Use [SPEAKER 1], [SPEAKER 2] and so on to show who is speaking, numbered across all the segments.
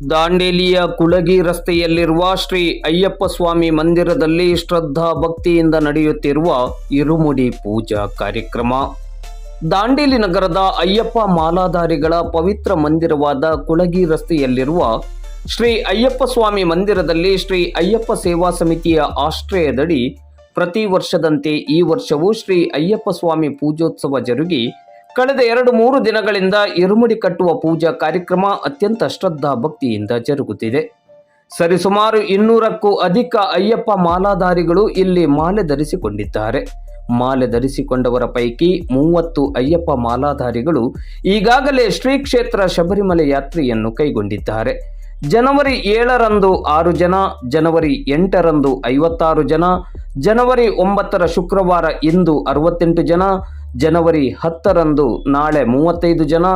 [SPEAKER 1] ದಾಂಡೇಲಿಯ ಕುಳಗಿ ರಸ್ತೆಯಲ್ಲಿರುವ ಶ್ರೀ ಅಯ್ಯಪ್ಪ ಸ್ವಾಮಿ ಮಂದಿರದಲ್ಲಿ ಶ್ರದ್ಧಾ ಭಕ್ತಿಯಿಂದ ನಡೆಯುತ್ತಿರುವ ಇರುಮುಡಿ ಪೂಜಾ ಕಾರ್ಯಕ್ರಮ. ದಾಂಡೇಲಿ ನಗರದ ಅಯ್ಯಪ್ಪ ಮಾಲಾಧಾರಿಗಳ ಪವಿತ್ರ ಮಂದಿರವಾದ ಕುಳಗಿ ರಸ್ತೆಯಲ್ಲಿರುವ ಶ್ರೀ ಅಯ್ಯಪ್ಪ ಸ್ವಾಮಿ ಮಂದಿರದಲ್ಲಿ ಶ್ರೀ ಅಯ್ಯಪ್ಪ ಸೇವಾ ಸಮಿತಿಯ ಆಶ್ರಯದಡಿ ಪ್ರತಿ ವರ್ಷದಂತೆ ಈ ವರ್ಷವೂ ಶ್ರೀ ಅಯ್ಯಪ್ಪ ಸ್ವಾಮಿ ಪೂಜೋತ್ಸವ ಜರುಗಿ ಕಳೆದ ಎರಡು ಮೂರು ದಿನಗಳಿಂದ ಇರುಮುಡಿ ಕಟ್ಟುವ ಪೂಜಾ ಕಾರ್ಯಕ್ರಮ ಅತ್ಯಂತ ಶ್ರದ್ಧಾ ಭಕ್ತಿಯಿಂದ ಜರುಗುತ್ತಿದೆ. ಸರಿಸುಮಾರು ಇನ್ನೂರಕ್ಕೂ ಅಧಿಕ ಅಯ್ಯಪ್ಪ ಮಾಲಾಧಾರಿಗಳು ಇಲ್ಲಿ ಮಾಲೆ ಧರಿಸಿಕೊಂಡಿದ್ದಾರೆ. ಮಾಲೆ ಧರಿಸಿಕೊಂಡವರ ಪೈಕಿ ಮೂವತ್ತು ಅಯ್ಯಪ್ಪ ಮಾಲಾಧಾರಿಗಳು ಈಗಾಗಲೇ ಶ್ರೀ ಕ್ಷೇತ್ರ ಶಬರಿಮಲೆ ಯಾತ್ರೆಯನ್ನು ಕೈಗೊಂಡಿದ್ದಾರೆ. ಜನವರಿ ಏಳರಂದು ಆರು ಜನ, ಜನವರಿ ಎಂಟರಂದು ಐವತ್ತಾರು ಜನ, ಜನವರಿ ಒಂಬತ್ತರ ಶುಕ್ರವಾರ ಇಂದು ಅರವತ್ತೆಂಟು ಜನ ಜನವರಿ ಹತ್ತರಂದು ನಾಳೆ ಮೂವತ್ತೈದು ಜನ,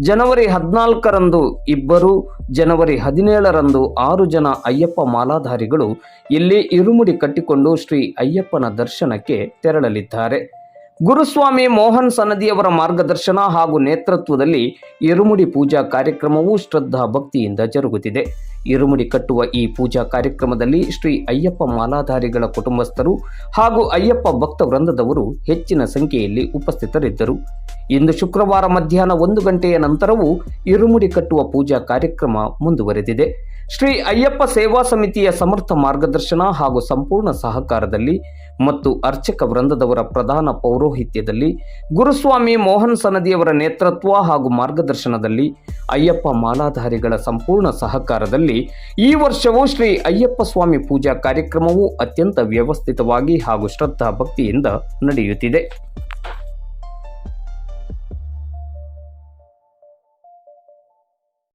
[SPEAKER 1] ಜನವರಿ ಹದಿನಾಲ್ಕರಂದು ಇಬ್ಬರು, ಜನವರಿ ಹದಿನೇಳರಂದು ಆರು ಜನ ಅಯ್ಯಪ್ಪ ಮಾಲಾಧಾರಿಗಳು ಇಲ್ಲಿ ಇರುಮುಡಿ ಕಟ್ಟಿಕೊಂಡು ಶ್ರೀ ಅಯ್ಯಪ್ಪನ ದರ್ಶನಕ್ಕೆ ತೆರಳಲಿದ್ದಾರೆ. ಗುರುಸ್ವಾಮಿ ಮೋಹನ್ ಸನದಿಯವರ ಮಾರ್ಗದರ್ಶನ ಹಾಗೂ ನೇತೃತ್ವದಲ್ಲಿ ಇರುಮುಡಿ ಪೂಜಾ ಕಾರ್ಯಕ್ರಮವು ಶ್ರದ್ಧಾ ಭಕ್ತಿಯಿಂದ ಜರುಗುತ್ತಿದೆ. ಇರುಮುಡಿ ಕಟ್ಟುವ ಈ ಪೂಜಾ ಕಾರ್ಯಕ್ರಮದಲ್ಲಿ ಶ್ರೀ ಅಯ್ಯಪ್ಪ ಮಾಲಾಧಾರಿಗಳ ಕುಟುಂಬಸ್ಥರು ಹಾಗೂ ಅಯ್ಯಪ್ಪ ಭಕ್ತ ವೃಂದದವರು ಹೆಚ್ಚಿನ ಸಂಖ್ಯೆಯಲ್ಲಿ ಉಪಸ್ಥಿತರಿದ್ದರು. ಇಂದು ಶುಕ್ರವಾರ ಮಧ್ಯಾಹ್ನ ಒಂದು ಗಂಟೆಯ ನಂತರವೂ ಇರುಮುಡಿ ಕಟ್ಟುವ ಪೂಜಾ ಕಾರ್ಯಕ್ರಮ ಮುಂದುವರೆದಿದೆ. ಶ್ರೀ ಅಯ್ಯಪ್ಪ ಸೇವಾ ಸಮಿತಿಯ ಸಮರ್ಥ ಮಾರ್ಗದರ್ಶನ ಹಾಗೂ ಸಂಪೂರ್ಣ ಸಹಕಾರದಲ್ಲಿ ಮತ್ತು ಅರ್ಚಕ ವೃಂದದವರ ಪ್ರಧಾನ ಪೌರೋಹಿತ್ಯದಲ್ಲಿ ಗುರುಸ್ವಾಮಿ ಮೋಹನ್ ಸನದಿಯವರ ನೇತೃತ್ವ ಹಾಗೂ ಮಾರ್ಗದರ್ಶನದಲ್ಲಿ ಅಯ್ಯಪ್ಪ ಮಾಲಾಧಾರಿಗಳ ಸಂಪೂರ್ಣ ಸಹಕಾರದಲ್ಲಿ ಈ ವರ್ಷವೂ ಶ್ರೀ ಅಯ್ಯಪ್ಪ ಸ್ವಾಮಿ ಪೂಜಾ ಕಾರ್ಯಕ್ರಮವು ಅತ್ಯಂತ ವ್ಯವಸ್ಥಿತವಾಗಿ ಹಾಗೂ ಶ್ರದ್ಧಾ ಭಕ್ತಿಯಿಂದ ನಡೆಯುತ್ತಿದೆ.